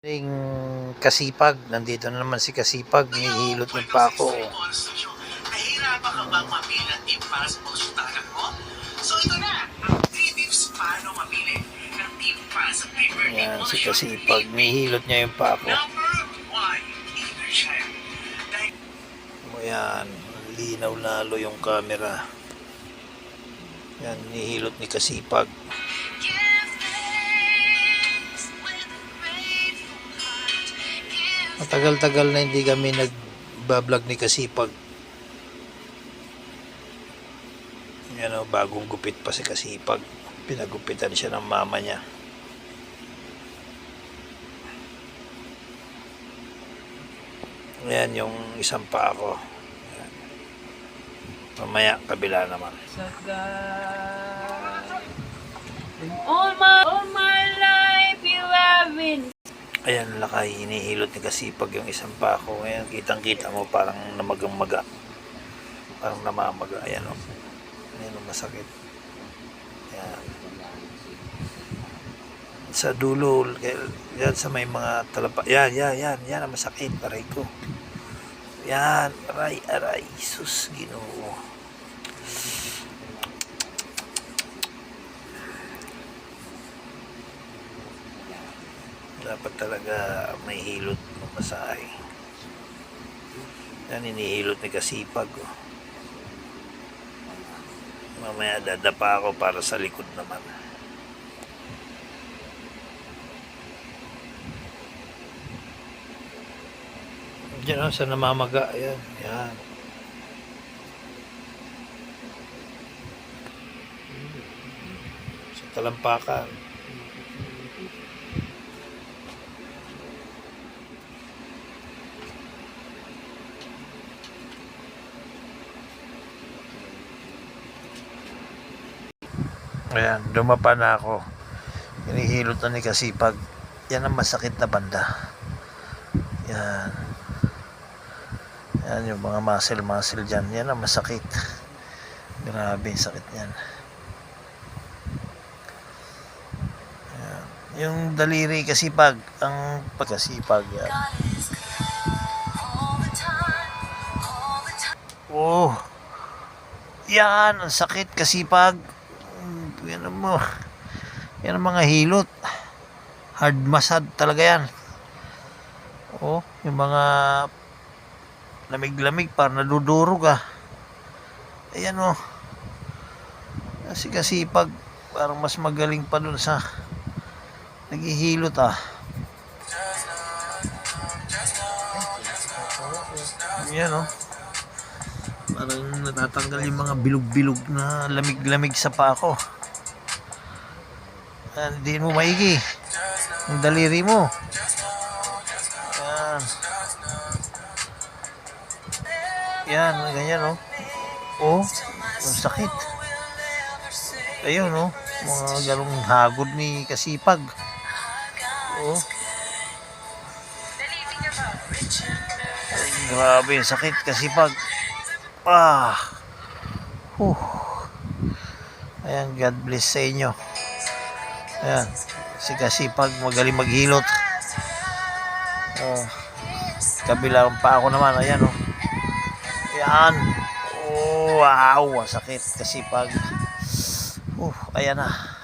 Ring kasipag, nandito na naman si kasipag, nihilot ng pako. Nahihirapan ka bang mamili ng tip para sa pagsustahan mo? So ito na, ang 3 tips paano mamili ng tip para sa paper Yan, si kasipag, nihilot niya yung pako. Number 1, inner child. Dahil O yan, linaw lalo yung camera. Yan, nihilot ni kasipag. Matagal-tagal na hindi kami nagbablog ni kasipag. Yan o, bagong gupit pa si kasipag. Pinagupitan siya ng mama niya. Ayan yung isang pa ako. Ayan. Mamaya, kabila naman. My, all my been. Ayan, lakay, hinihilot ni Kasipag yung isang pa ako. Ayan, kitang-kita mo parang namagang-maga. Parang namamaga. Ayan o. Ayan o, masakit. Ayan. Sa dulo, yan sa may mga talapa. Yan, yan, yan. Yan ang masakit. Aray ko. Yan, aray, aray. Sus, ginoo. Dapat talaga may hilot ng masahe. Yan, inihilot ni Kasipag. Oh. Mamaya dadapa ako para sa likod naman. Diyan oh, sa namamaga. Yan, yan. Sa talampakan. Ayan, dumapa na ako. Hinihilot na ni Kasipag. Yan ang masakit na banda. Yan. Yan yung mga muscle-muscle dyan. Yan ang masakit. Grabe, sakit yan. Yan. Yung daliri kasipag, ang pagkasipag yan. Oh. Yan, ang sakit kasipag. Yan ang mo. Yan ang mga hilot. Hard massage talaga yan. Oh, yung mga lamig-lamig para nadudurog ah. Ayan oh. Kasi kasipag parang mas magaling pa dun sa naghihilot ah. Yan oh. Parang natatanggal yung mga bilog-bilog na lamig-lamig sa pa Hindi mo maigi. Ang daliri mo. Yan. Yan, ganyan oh. Oh, ang sakit. Ayun oh, mga galong hagod ni Kasipag. Oh. Ay, grabe, sakit Kasipag. Ah. Huh. Ayan, God bless sa inyo. Ayan, si Kasipag magaling maghilot. Oh. Kabilang pa ako naman, ayan oh. Ayan. Oh, wow, sakit Kasipag. Uh, ayan na.